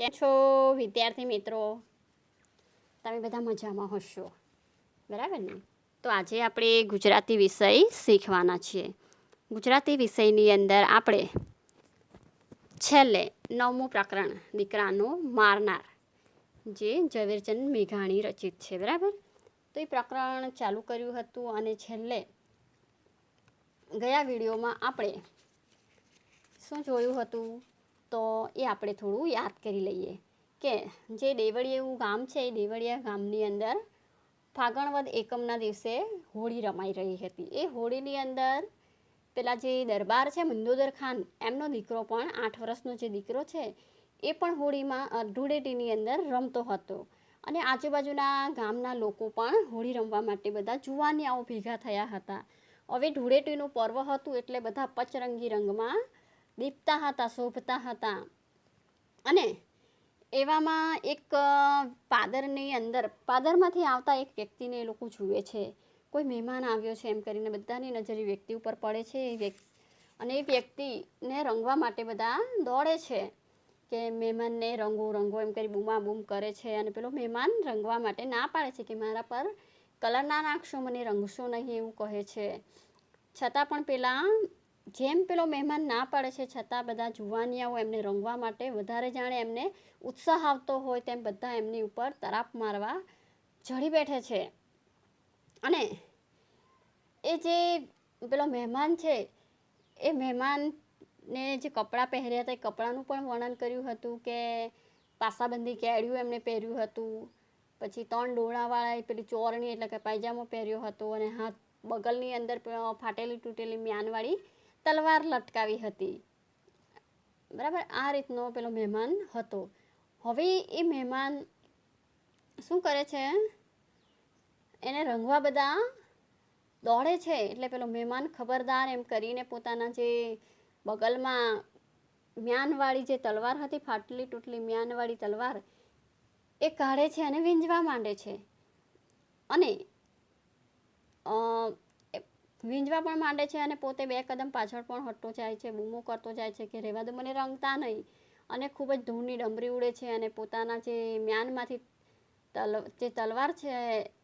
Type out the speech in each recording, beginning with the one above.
કેમ છો વિદ્યાર્થી મિત્રો? તમે બધા મજામાં હશો? બરાબર ને? તો આજે આપણે ગુજરાતી વિષય શીખવાના છીએ. ગુજરાતી વિષયની અંદર આપણે છેલ્લે નવમું પ્રકરણ દીકરાનો મારનાર, જે ઝવેરચંદ મેઘાણી રચિત છે. બરાબર? તો એ પ્રકરણ ચાલુ કર્યું હતું અને છેલ્લે ગયા વિડીયોમાં આપણે શું જોયું હતું? તો એ આપણે થોડું યાદ કરી લઈએ કે જે દેવળિયા ગામ છે, એ દેવળિયા ગામની અંદર ફાગણવદ એકમના દિવસે હોળી રમાઈ રહી હતી. એ હોળીની અંદર પેલા જે દરબાર છે, મંદોદર ખાન, એમનો દીકરો પણ આઠ વર્ષનો જે દીકરો છે, એ પણ હોળીમાં ધૂળેટીની અંદર રમતો હતો. અને આજુબાજુના ગામના લોકો પણ હોળી રમવા માટે બધા જુવાનિયાઓ ભેગા થયા હતા. હવે ધૂળેટીનું પર્વ હતું એટલે બધા પચરંગી રંગમાં દીપતા હતા શોભતા હતા અને એવામાં એક પાદરની અંદર, પાદરમાંથી આવતા એક વ્યક્તિને એ લોકો જુએ છે. કોઈ મહેમાન આવ્યો છે એમ કરીને બધાની નજર એ વ્યક્તિ ઉપર પડે છે. એ વ્યક્તિ અને એ વ્યક્તિને રંગવા માટે બધા દોડે છે કે મહેમાનને રંગો રંગો એમ કરી બૂમા બૂમ કરે છે અને પેલો મહેમાન રંગવા માટે ના પાડે છે કે મારા પર કલર ના નાખશો, મને રંગશો નહીં એવું કહે છે. છતાં પણ પેલા જેમ પેલો મહેમાન ના પાડે છે, છતાં બધા જુવાનિયાઓ એમને રંગવા માટે વધારે જાણે એમને ઉત્સાહ આવતો હોય તેમ બધા એમની ઉપર તરાપ મારવા ચડી બેઠે છે. અને એ જે પેલો મહેમાન છે, એ મહેમાનને જે કપડાં પહેર્યા હતા, એ કપડાનું પણ વર્ણન કર્યું હતું કે પાસાબંધી કેળ્યું એમને પહેર્યું હતું, પછી ત્રણ ડોળાવાળા એ પેલી ચોરણી એટલે કે પાયજામો પહેર્યો હતો અને હાથ બગલની અંદર ફાટેલી તૂટેલી મ્યાનવાળી તલવાર લટકાવી હતી. બરાબર? આ રીતનો પેલો મહેમાન હતો. હવે એ મહેમાન શું કરે છે? એને રંગવા બધા દોડે છે. એટલે પેલો મહેમાન ખબરદાર એમ કરીને પોતાના જે બગલમાં મ્યાનવાળી જે તલવાર હતી, ફાટલી તૂટલી મ્યાનવાળી તલવાર, એ કાઢે છે અને વીંજવા માંડે છે. અને વીંજવા પણ માંડે છે અને પોતે બે કદમ પાછળ પણ હટતો જાય છે, બૂમો કરતો જાય છે કે રહેવા દો, મને રંગતા નહીં. અને ખૂબ જ ધૂળની ડમરી ઉડે છે અને પોતાના જે મ્યાનમાંથી તલ, જે તલવાર છે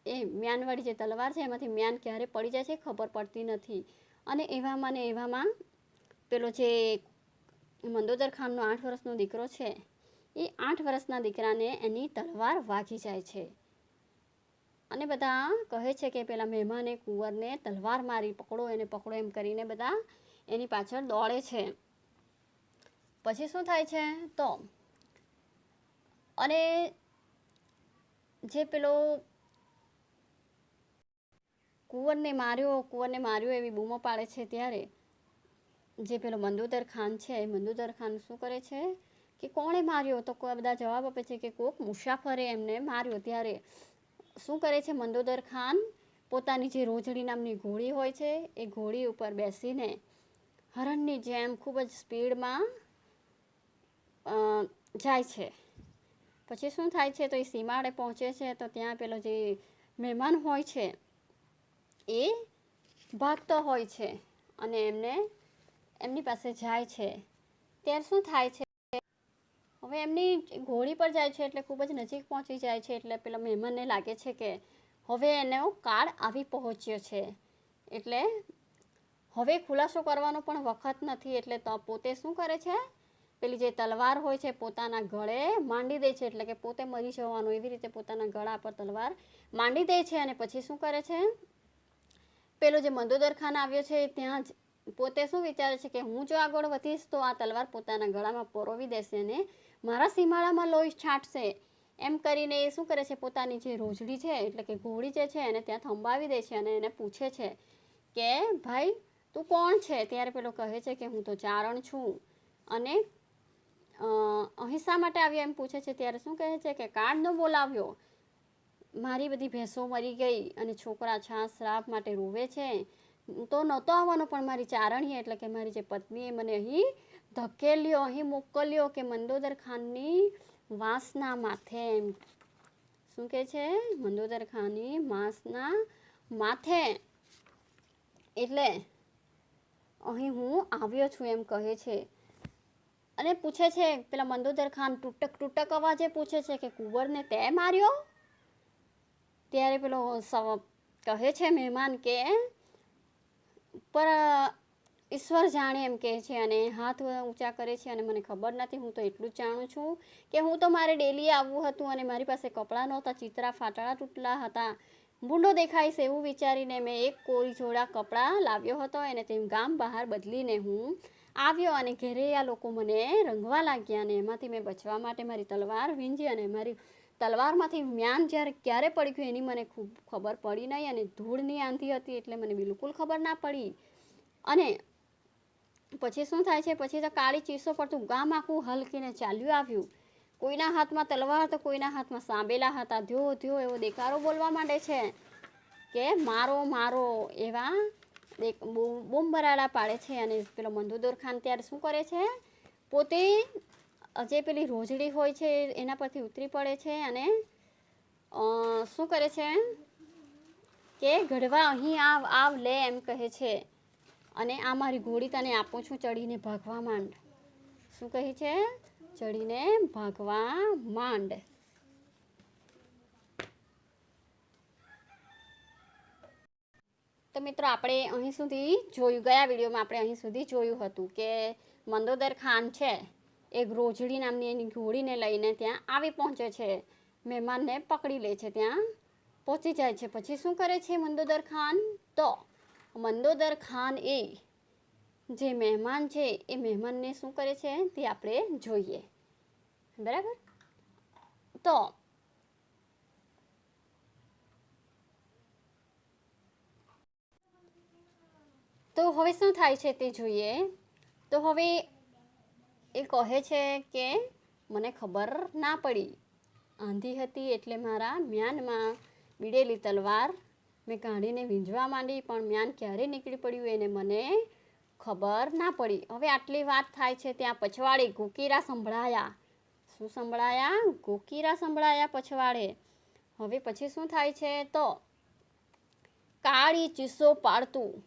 એ મ્યાનવાળી જે તલવાર છે એમાંથી મ્યાન ક્યારે પડી જાય છે ખબર પડતી નથી. અને એવામાં ને એવામાં પેલો જે મંદોદર ખાનનો આઠ વર્ષનો દીકરો છે, એ આઠ વર્ષના દીકરાને એની તલવાર વાગી જાય છે. અને બધા કહે છે કે પેલા મહેમાને કુંવરને તલવાર મારી પકડો, એને પકડો એમ કરીને બધા એની પાછળ દોડે છે. પછી શું થાય છે? તો અને જે પેલો કુંવરને માર્યો કુંવરને માર્યો એવી બૂમો પાડે છે ત્યારે જે પેલો મંદોદર ખાન છે, એ મંદોદર ખાન શું કરે છે કે કોણે માર્યો? તો બધા જવાબ આપે છે કે કોક મુસાફરે એમને માર્યો ત્યારે શું કરે છે મંદોદર ખાન? પોતાની જે રોજડી નામની ઘોડી હોય છે, એ ઘોડી ઉપર બેસીને હરણની જેમ ખૂબ જ સ્પીડમાં જાય છે. પછી શું થાય છે? તો એ સીમાડે પહોંચે છે, તો ત્યાં પેલો જે મહેમાન હોય છે, એ ભાગતો હોય છે અને એમને એમની પાસે જાય છે. ત્યારે શું થાય છે? હવે એમની ઘોડી પર જાય છે એટલે ખૂબ જ નજીક પહોંચી જાય છે એટલે પેલા મહેમાનને લાગે છે કે હવે એનો કાળ આવી પહોંચ્યો છે. એટલે હવે ખુલાસો કરવાનો પણ વખત નથી એટલે તો પોતે શું કરે છે? પેલી જે તલવાર હોય છે પોતાના ગળે માંડી દે છે એટલે કે પોતે મરી જવાનું એવી રીતે પોતાના ગળા પર તલવાર માંડી દે છે અને પછી શું કરે છે? પેલો જે મંદોદર ખાન આવ્યો છે ત્યાં જ પોતે શું વિચારે છે કે હું જો આગળ વધીશ તો આ તલવાર પોતાના ગળામાં પરોવી દેશે અને મારા સીમાડામાં લોહી છાંટશે. એમ કરીને એ શું કરે છે? પોતાની જે રોજડી છે એટલે કે ઘોડી જે છે એને ત્યાં થંભાવી દે છે અને એને પૂછે છે કે ભાઈ તું કોણ છે? ત્યારે પેલો કહે છે કે હું તો ચારણ છું. અને અ, અહીં શા માટે આવ્યો એમ પૂછે છે? ત્યારે શું કહે છે કે કાળનો બોલાવ્યો. મારી બધી ભેંસો મરી ગઈ અને છોકરા છાસ શ્રાપ માટે રોવે છે. હું તો નહોતો આવવાનો પણ મારી ચારણીએ એટલે કે મારી જે પત્નીએ મને અહીં ધકેલ્યો, અહીં મોકલ્યો કે મંદોદર ખાનની વાંસના માથે એમ. શું કહે છે? મંદોદર ખાનની માંસના માથે. એટલે અહીં હું આવ્યો છું એમ કહે છે. અને પૂછે છે, પેલા મંદોદર ખાન તૂટક તૂટક અવાજે પૂછે છે કે કુંવરને તે માર્યો? ત્યારે પેલો કહે છે મહેમાન કે, પર ઈશ્વર જાણે એમ કહે છે અને હાથ ઊંચા કરે છે અને મને ખબર નથી, હું તો એટલું જ જાણું છું કે હું તો મારે ડેલી આવવું હતું અને મારી પાસે કપડાં નહોતા, ચિત્રા ફાટડા તૂટલા હતા. ભૂંડો દેખાય છે એવું વિચારીને મેં એક કોરી જોડા કપડાં લાવ્યો હતો અને તેમ ગામ બહાર બદલીને હું આવ્યો અને ઘેરે આ લોકો મને રંગવા લાગ્યા અને એમાંથી મેં બચવા માટે મારી તલવાર વીંજી અને મારી તલવારમાંથી મ્યાન જ્યારે ક્યારે પડી ગયું એની મને ખૂબ ખબર પડી નહીં અને ધૂળની આંધી હતી એટલે મને બિલકુલ ખબર ના પડી. અને પછી શું થાય છે? પછી તો કાળી ચીસો પડતું ગામ આખું હલકીને ચાલ્યું આવ્યું. કોઈના હાથમાં તલવાર તો કોઈના હાથમાં સાંબેલા હતા. ધ્યો ધ્યો એવો દેકારો બોલવા માંડે છે કે મારો મારો એવા બૂમબરાડા પાડે છે અને પેલો મંદોદર ખાન ત્યારે શું કરે છે? પોતે જે પેલી રોજડી હોય છે એના પરથી ઉતરી પડે છે અને શું કરે છે? કે ગઢવા અહીં આવ આવ લે એમ કહે છે. અને આ મારી ઘોડી તને આપું છું ચડીને ભાગવા માંડ. શું કહે છે? ચડીને ભાગવા માંડ. તો મિત્રો, આપણે અહીં સુધી જોયું, ગયા વિડીયોમાં આપણે અહીં સુધી જોયું હતું કે મંદોદર ખાન છે એક રોજડી નામની એની ઘોડીને લઈને ત્યાં આવી પહોંચે છે, મહેમાનને પકડી લે છે, ત્યાં પહોંચી જાય છે. પછી શું કરે છે મંદોદર ખાન? તો મંદોદર ખાન એ જે મહેમાન છે, એ મહેમાનને શું કરે છે તે આપણે જોઈએ. બરાબર? તો તો હવે શું થાય છે તે જોઈએ. તો હવે એ કહે છે કે મને ખબર ના પડી. આંધી હતી એટલે મારા મ્યાનમાં બીડેલી તલવાર મેં કાઢીને વીંઝવા માંડી, પણ મ્યાન ક્યારે નીકળી પડ્યું એને મને ખબર ના પડી. હવે આટલી વાત થાય છે ત્યાં પછવાડે ગોકીરા સંભળાયા. શું સંભળાયા? ગોકીરા સંભળાયા પછવાડે. હવે પછી શું થાય છે તો? કાળી ચીસો પાડતું.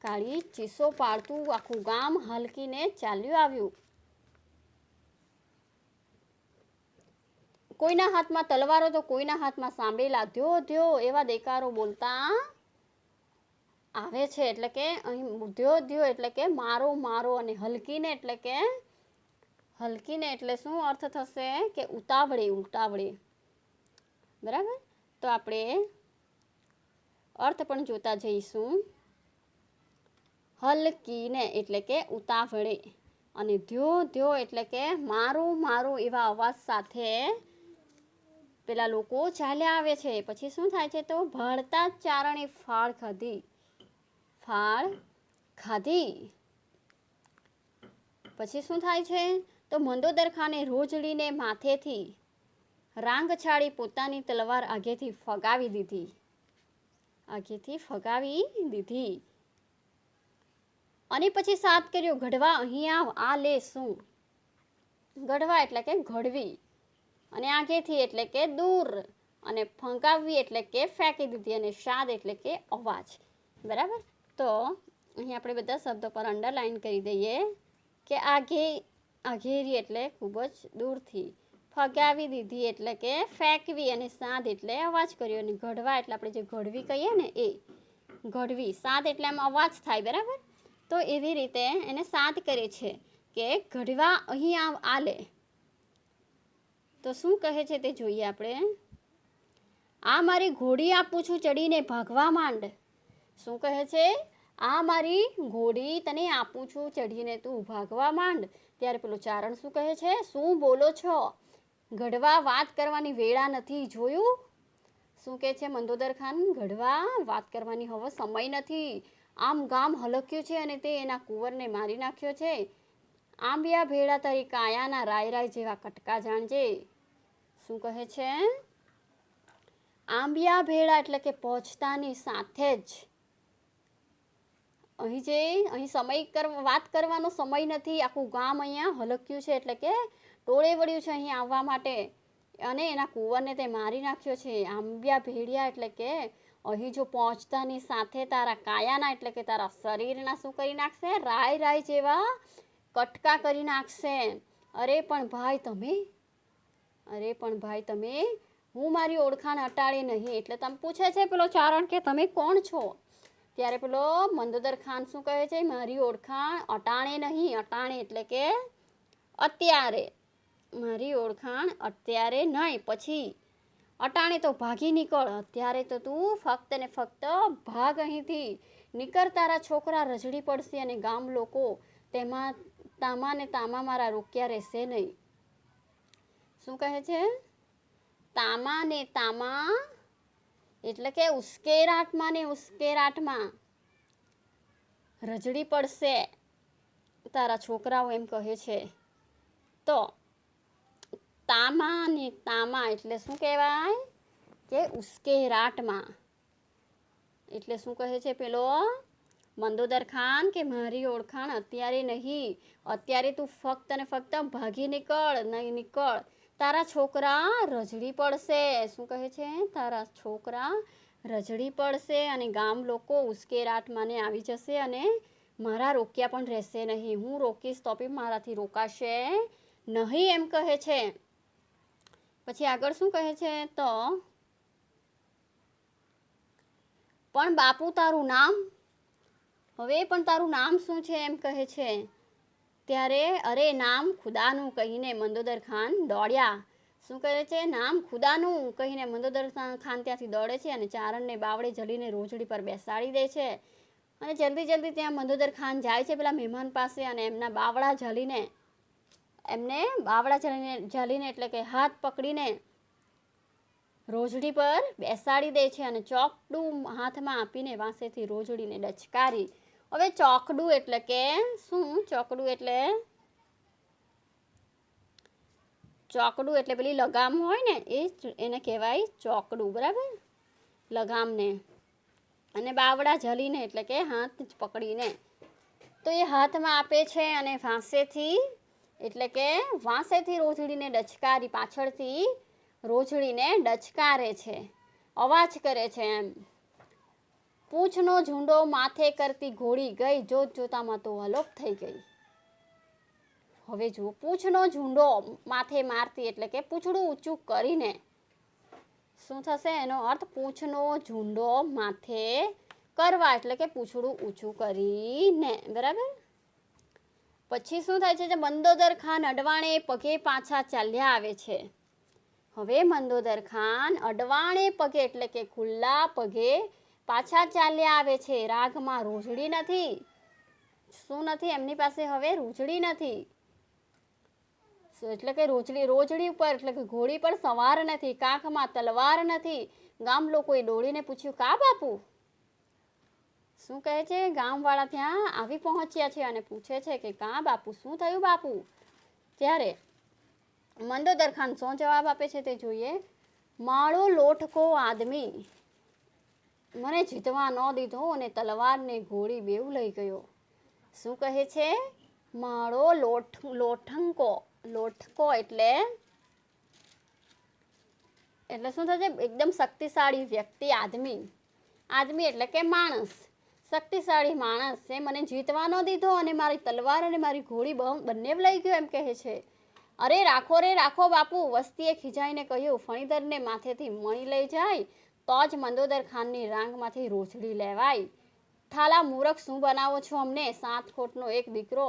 કાળી ચીસો પાડતું આખું ગામ હલકીને ચાલ્યું આવ્યું. કોઈના હાથમાં તલવારો તો કોઈના હાથમાં સાંભળેલા? ધ્યો ધ્યો, એવા દેકારો બોલતા આવે છે એટલે કે અહીં ધ્યો ધ્યો એટલે કે મારો મારો અને હલકીને એટલે કે હલકીને એટલે શું અર્થ થશે? કે ઉતાવળે, ઉલટાવળે. બરાબર? તો આપણે અર્થ પણ જોતા જઈશું. હલકીને એટલે કે ઉતાવળે અને ધ્યો ધ્યો એટલે કે મારું મારું એવા અવાજ સાથે પેલા લોકો ચાલ્યા આવે છે. પછી શું થાય છે તો ભળતા જ ચારણે ફાળ ખાધી. ફાળ ખાધી. પછી શું થાય છે તો મંદોદર ખાને રોજડીને માથેથી રાંગ છાડી પોતાની તલવાર આગેથી ફગાવી દીધી. આગેથી ફગાવી દીધી. અને પછી સાત કર્યો, ગઢવા અહીં આવ, આ લે શું? ગઢવા એટલે કે ઘડવી. અને આગેથી એટલે કે દૂર. અને ફંકાવવી એટલે કે ફેંકી દીધી અને શાદ એટલે કે અવાજ. બરાબર? તો અહીં આપણે બધા શબ્દો પર અંડરલાઈન કરી દઈએ કે આઘે આઘેરી એટલે ખૂબ જ દૂરથી. ફગાવી દીધી એટલે કે ફેંકવી અને સાદ એટલે અવાજ કર્યો અને ઘડવા એટલે આપણે જે ઘડવી કહીએ ને એ, ઘડવી. સાદ એટલે આમ અવાજ થાય, બરાબર? તો એવી રીતે એને સાદ કરે છે કે ઘડવા અહીં આવ, આલે. તો શું કહે છે તે જોઈએ આપણે આ મારી ઘોડી આપું છું ચડીને ભાગવા માંડ. શું કહે છે? આ મારી ઘોડી તને આપું છું ચઢીને તું ભાગવા માંડ. ત્યારે પેલું ચારણ શું કહે છે? શું બોલો છો? ઘડવા વાત કરવાની વેળા નથી જોયું? શું કહે છે મંદોદર ખાન? ઘડવા વાત કરવાની હવે સમય નથી. આમ ગામ હલક્યું છે અને તે એના કુંવરને મારી નાખ્યો છે. આંબિયા ભેળા તરીકે કાયાના રાય રાય જેવા કટકા જાણજે. શું કહે છે? આંબિયા ભેળા એટલે કે પહોંચતાની સાથે જ. અહીં જે, અહીં સમય કર, વાત કરવાનો સમય નથી. આખું ગામ અહીંયા હલક્યું છે એટલે કે ટોળે વળ્યું છે અહીં આવવા માટે. અને એના કુંવરને તે મારી નાખ્યો છે. આંબિયા ભેળિયા એટલે કે અહીં જો પહોંચતાની સાથે તારા કાયાના એટલે કે તારા શરીરના શું કરી નાખશે? રાય રાય જેવા કટકા કરી નાખશે. અરે પણ ભાઈ તમે, અરે પણ ભાઈ તમે, હું મારી ઓળખાણ અટાળી નહીં. એટલે તમે પૂછે છે પેલો ચારણ કે તમે કોણ છો? ત્યારે પેલો મંદોદર ખાન શું કહે છે? મારી ઓળખાણ અટાણે નહીં, અટાણે એટલે કે અત્યારે. મારી ઓળખાણ અત્યારે નહીં, પછી. અટાણે તો ભાગી નીકળ, અત્યારે તો તું ફક્ત ને ફક્ત ભાગ અહીંથી. નીકળ, તારા છોકરા રજડી પડશે અને ગામ લોકો, તેમાં તામા ને તામા મારા રોક્યા રહેશે નહીં. શું કહે છે? તામા ને તામા એટલે કે ઉશ્કેરાટમાં ને ઉશ્કેરાટમાં રજડી પડશે. તારા છોકરાઓ એમ કહે છે. તો તામા ને તામા એટલે શું કહેવાય? કે ઉશ્કેરાટમાં એટલે શું કહે છે પેલો? મંદોદર ખાન કે મારી ઓળખાણ અત્યારે નહીં? અત્યારે તું ફક્ત ને ફક્ત ભાગી નીકળ, નહીં નીકળ. તારા છોકરા રજડી પડશે. શું કહે છે? તારા છોકરા રજડી પડશે અને ગામ લોકો ઉશ્કેરાટ માને આવી જશે અને મારા રોક્યા પણ રહેશે નહીં. હું રોકીશ તો બી મારાથી રોકાશે નહીં એમ કહે છે. પછી આગળ શું કહે છે? તો, પણ બાપુ તારું નામ હવે પણ તારું નામ શું છે એમ કહે છે? ત્યારે, અરે, નામ ખુદાનું કહીને મંદોદર ખાન દોડ્યા. શું કહે છે? નામ ખુદાનું કહીને મંદોદર ખાન ત્યાંથી દોડે છે અને ચારણને બાવડે જલીને રોજડી પર બેસાડી દે છે. અને જલ્દી જલ્દી ત્યાં મંદોદર ખાન જાય છે પેલા મહેમાન પાસે અને એમના બાવડા જલીને એમને બાવડા જલીને જલીને એટલે કે હાથ પકડીને રોજડી પર બેસાડી દે છે અને ચોકડું હાથમાં આપીને વાંસેથી રોજડીને ડચકારી હવે ચોકડું એટલે કે શું? ચોકડું એટલે? ચોકડું એટલે પેલી લગામ હોય ને, એ એને કહેવાય ચોકડું, બરાબર? લગામને. અને બાવડા જલીને એટલે કે હાથ પકડીને. તો એ હાથમાં આપે છે અને વાંસેથી, એટલે કે વાંસેથી રોજડીને ડચકારી, પાછળથી રોજડીને ડચકારે છે. અવાજ કરે છે એમ. પૂંછનો ઝુંડો માથે કરતી ઘોડી ગઈ, જોત જોતામાં તો અલોપ થઈ ગઈ. હવે જુઓ, પૂંછનો ઝુંડો માથે મારતી એટલે કે પૂંછડું ઊંચું કરીને. શું થશે? એનો અર્થ પૂંછનો ઝુંડો માથે કરવા એટલે કે પૂંછડું ઊંચું કરીને. બરાબર? પછી શું થાય છે જે મંદોદર ખાન અડવાણે પગે પાછા ચાલ્યા આવે છે? હવે મંદોદર ખાન અડવાણે પગે એટલે કે ખુલ્લા પગે પાછા ચાલ્યા આવે છે. રાગમાં રોજડી નથી. શું નથી? એમની પાસે હવે રોજડી નથી. એટલે કે રોજડી રોજડી ઉપર એટલે કે ઘોડી પર સવાર નથી, કાંખમાં તલવાર નથી. ગામ લોકોએ દોડીને પૂછ્યું, કા બાપુ? શું કહે છે? ગામવાળા ત્યાં આવી પહોંચ્યા છે અને પૂછે છે કે, કા બાપુ? શું થયું બાપુ? ત્યારે મંદોદર ખાન શું જવાબ આપે છે તે જોઈએ. માળો લોટકો આદમી. મને જીતવા ન દીધો અને તલવારને ઘોડી બેવ લઈ ગયો. શું કહે છે? માળો લોઠ, લોઠંકો, લોઠકો એટલે? એટલે શું થશે? એકદમ શક્તિશાળી વ્યક્તિ, આદમી. આદમી એટલે કે માણસ. શક્તિશાળી માણસ. એ મને જીતવા ન દીધો અને મારી તલવાર અને મારી ઘોડી બંને લઈ ગયો એમ કહે છે. અરે, રાખો રે, રાખો બાપુ. વસ્તીએ ખીજાઈને કહ્યું, ફણીધરને માથેથી મણી લઈ જાય તો જ મંદોદર ખાનની રાંગમાંથી રોછડી લેવાય થાલા મૂરખ, શું બનાવો છો અમને? સાત ખોટનો એક દીકરો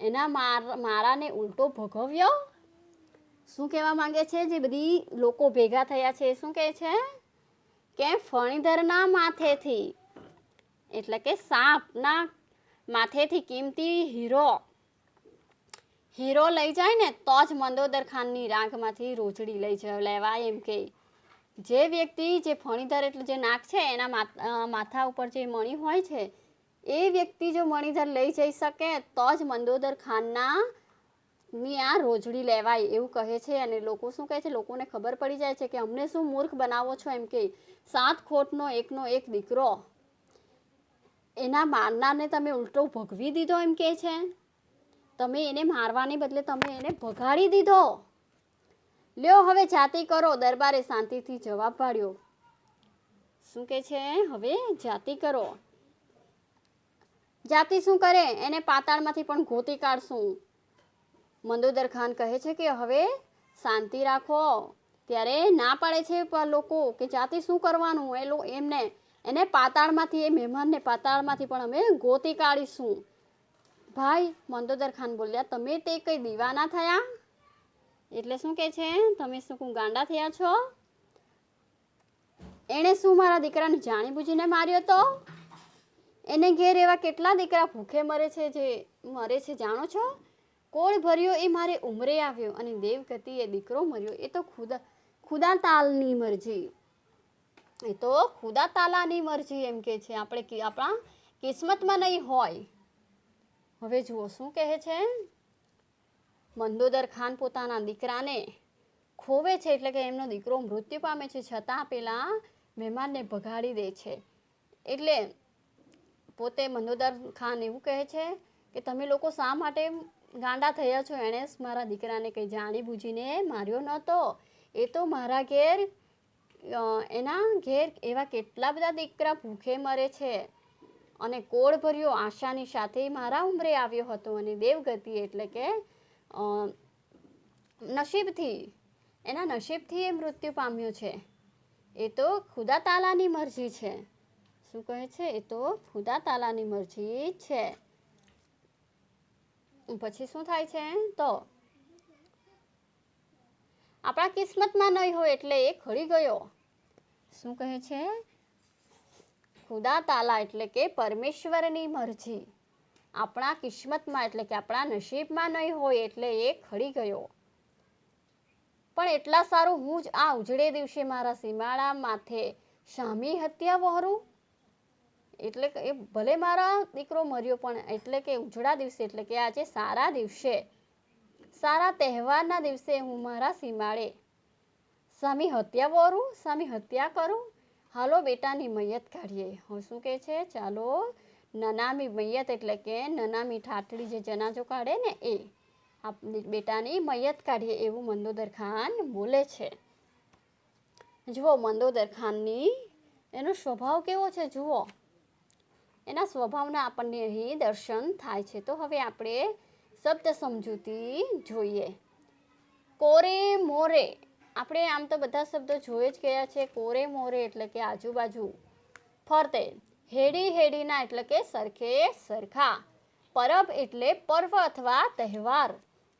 એના માર, મારાને ઉલટો ભોગવ્યો? શું કહેવા માંગે છે? જે બધી લોકો ભેગા થયા છે શું કહે છે? કે ફણીધરના માથેથી, એટલે કે સાપના માથેથી કિંમતી હીરો હીરો લઈ જાય ને તો જ મંદોદર ખાનની રાંગમાંથી રોચડી લઈ લેવાય એમ કે જે વ્યક્તિ જે ફણીધર એટલે જે નાક છે, એના માથ- ઉપર જે મણી હોય છે, એ વ્યક્તિ જો મણીધર લઈ જઈ શકે, તો જ મંદોદર ખાનના ની આ રોજડી લેવાય એવું કહે છે. અને લોકો શું કહે છે? લોકોને ખબર પડી જાય છે કે અમને શું મૂર્ખ બનાવો છો એમ કે સાત ખોટનો એકનો એક દીકરો. એના મારનારને તમે ઉલટો ભગવી દીધો એમ કે છે? તમે એને મારવાને બદલે તમે એને ભગાડી દીધો. લ્યો, હવે જાતિ કરો. દરબારે શાંતિથી જવાબ પાડ્યો. શું કે છે? હવે જાતિ કરો. જાતિ શું કરે? એને પાતાળમાંથી પણ ગોતી કાઢશું. મંદોદર ખાન કહે છે કે, હવે શાંતિ રાખો. ત્યારે ના પાડે છે લોકો કે જાતિ શું કરવાનું? એ લો, એમને. એને પાતાળમાંથી, એ મહેમાનને પાતાળમાંથી પણ અમે ગોતી કાઢીશું. ભાઈ, મંદોદર ખાન બોલ્યા, તમે તે કંઈ દીવાના થયા? એટલે શું કે છે? તમે શું ગાંડા થયા છો? એણે શું મારા દીકરાને જાણી બૂજીને માર્યો તો? એને ઘેર એવા કેટલા દીકરા ભૂખે મરે છે જે મરે છે જાણો છો? કોળ ભર્યો એ મારે ઉમરે આવ્યો અને દેવગતિ એ દીકરો મર્યો. એ તો ખુદા ખુદા તાલની મરજી. એ તો ખુદા તાલાની મરજી એમ કે છે. આપણે આપણા કિસ્મતમાં નહીં હોય. હવે જુઓ શું કહે છે? મંદોદર ખાન પોતાના દીકરાને ખોવે છે એટલે કે એમનો દીકરો મૃત્યુ પામે છે, છતાં પેલા મહેમાનને ભગાડી દે છે. એટલે પોતે મંદોદર ખાન એવું કહે છે કે, તમે લોકો શા માટે ગાંડા થયા છો? એણે મારા દીકરાને કંઈ જાણી બૂજીને માર્યો નહોતો. એ તો મારા ઘેર એના ઘેર એવા કેટલા બધા દીકરા ભૂખે મરે છે. અને કોળ ભર્યો, આશાની સાથે મારા ઉંમરે આવ્યો હતો અને દેવગતિ એટલે કે નસીબથી, એના નસીબથી એ મૃત્યુ પામ્યો છે. એ તો ખુદા તાલાની મરજી છે. શું કહે છે? એ તો ખુદા તાલાની મરજી છે. પછી શું થાય છે? તો, આપણા કિસ્મતમાં નહીં હોય એટલે એ ખડી ગયો. શું કહે છે? ખુદા તાલા એટલે કે પરમેશ્વરની મરજી. આપણા કિસ્મતમાં એટલે કે આપણા નસીબમાં નહીં હોય એટલે એ ખડી ગયો. પણ એટલા સારું હું જ આ ઉજળે દિવસે મારા સીમાડા માથે શામી હત્યા વહરું? એટલે કે ભલે મારા દીકરો મર્યો, પણ એટલે કે ઉજળા દિવસે, એટલે કે આજે સારા દિવસે, સારા તહેવારના દિવસે હું મારા સીમાડે સામી હત્યા વહરું, સામી હત્યા કરું? હાલો બેટાની મૈયત કાઢીએ. હું શું કહે છે? ચાલો નનામી મૈયત એટલે કે નનામી ઠાઠડી જે જનાજો કાઢે ને એ આપની બેટાની મૈયત કાઢીએ એવું મંદોદર ખાન બોલે છે. જુઓ મંદોદર ખાનની, એનો સ્વભાવ કેવો છે જુઓ. એના સ્વભાવના આપણને અહીં દર્શન થાય છે. તો હવે આપણે શબ્દ સમજૂતી જોઈએ. કોરે મોરે, આપણે આમ તો બધા શબ્દો જોઈ જ ગયા છે. કોરે મોરે એટલે કે આજુબાજુ ફરતે. હેડી હેડીના એટલે કે સરખે સરખા. પરબ એટલે પર્વ અથવા તહેવાર.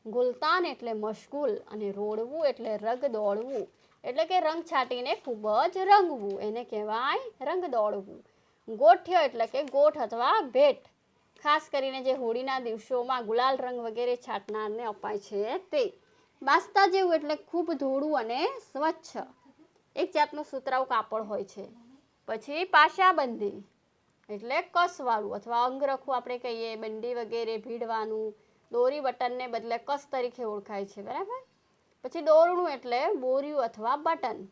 ગુલતાન એટલે મશગુલ અને રોડવું એટલે રગ દોડવું એટલે કે રંગ છાંટીને ખૂબ જ રંગવું. એને કહેવાય રંગ દોડવું ગોઠ્ય એટલે કે ગોઠ અથવા ભેટ. ખાસ કરીને જે હોળીના દિવસોમાં ગુલાલ રંગ વગેરે છાંટનારને અપાય છે તે. બાસ્તા જેવું એટલે ખૂબ ધોળું અને સ્વચ્છ. એક જાતનું સુતરાઉ કાપડ હોય છે. પછી પાશાબંધી. એટલે કસવાળું અથવા અંગરખું આપણે કહીએ, બંડી વગેરે ભીડવાનું, દોરી બટનને બદલે કસ તરીકે ઓળખાય છે, બરાબર? પછી દોરણું એટલે બોર્યું અથવા બટન.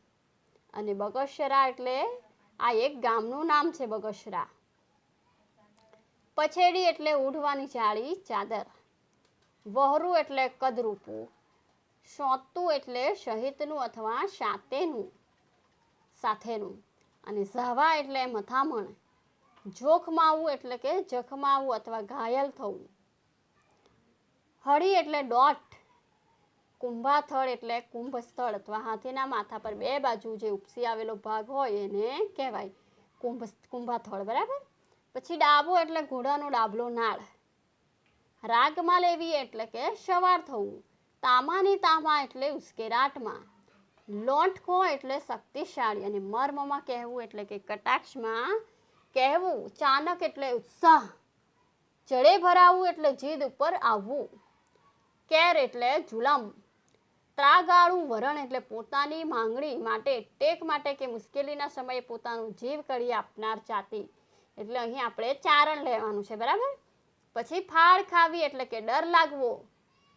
અને બગસરા એટલે આ એક ગામનું નામ છે બગસરા. પછેડી એટલે ઉઢવાની જાળી, ચાદર. વહરું એટલે કદરૂપું. સોતું એટલે સહિતનું અથવા સાતેનું, સાથેનું. અને ઝાવા એટલે મથામણ. જોખમાવું એટલે કે જખમાવું અથવા ઘાયલ થવું. હળી એટલે દોટ કુંભાથળ એટલે કુંભ સ્થળ અથવા હાથીના માથા પર બે બાજુ જે ઉપસી આવેલો ભાગ હોય એને કહેવાય કુંભ કુંભાથળ, બરાબર? પછી ડાબો એટલે ઘોડાનો ડાબલો નાળ. રાગમાં લેવી એટલે કે સવાર થવું. તામાની તામા એટલે ઉશ્કેરાટમાં લોંઠખો એટલે શક્તિશાળી અને મર્મમાં કહેવું એટલે કે કટાક્ષમાં કહેવું ચાનક એટલે ઉત્સાહ. જડે ભરાવું એટલે જીદ ઉપર આવવું. કેર એટલે જુલમ. ત્રાગાળું વરણ એટલે પોતાની માંગણી માટે, ટેક માટે કે મુશ્કેલીના સમયે પોતાનું જીવ કરી આપનાર જાતિ. એટલે અહીં આપણે ચારણ લેવાનું છે, બરાબર? પછી ફાળ ખાવી એટલે કે ડર લાગવો.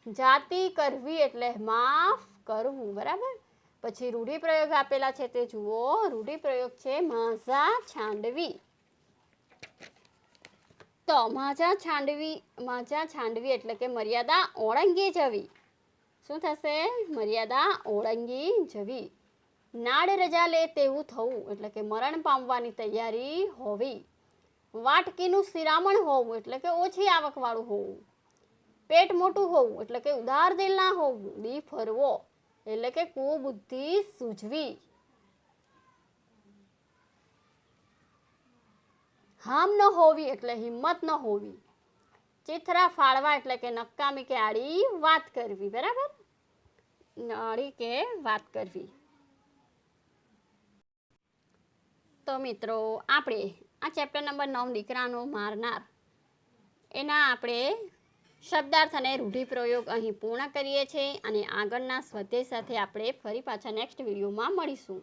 જાતિ કરવી એટલે માફ કરવું, બરાબર? પછી રૂઢિપ્રયોગ આપેલા છે, તે જુઓ. રૂઢિપ્રયોગ છે માઝા છાંડવી. તો માજા છાંડવી માજા છાંડવી એટલે કે મર્યાદા ઓળંગી જવી. શું થશે? મર્યાદા ઓળંગી જવી. નાડ રજા લે તેવું થવું એટલે કે મરણ પામવાની તૈયારી હોવી. વાટકીનું શિરામણ હોવું એટલે કે ઓછી આવકવાળું હોવું. પેટ મોટું હોવું એટલે કે ઉદાર દિલ ના હોવું. દી ફરવો એટલે કે કુબુદ્ધિ સૂઝવી. હામ ન હોવી એટલે હિંમત ન હોવી. ચિથરા ફાળવા એટલે કે નકામી કે આડી વાત કરવી, બરાબર? આડી કે વાત કરવી. તો મિત્રો, આપણે આ ચેપ્ટર નંબર નવ દીકરાનો મારનાર. એના આપણે શબ્દાર્થ અને રૂઢિપ્રયોગ અહીં પૂર્ણ કરીએ છીએ અને આગળના સ્વાધ્યાય સાથે આપણે ફરી પાછા નેક્સ્ટ વિડીયોમાં મળીશું.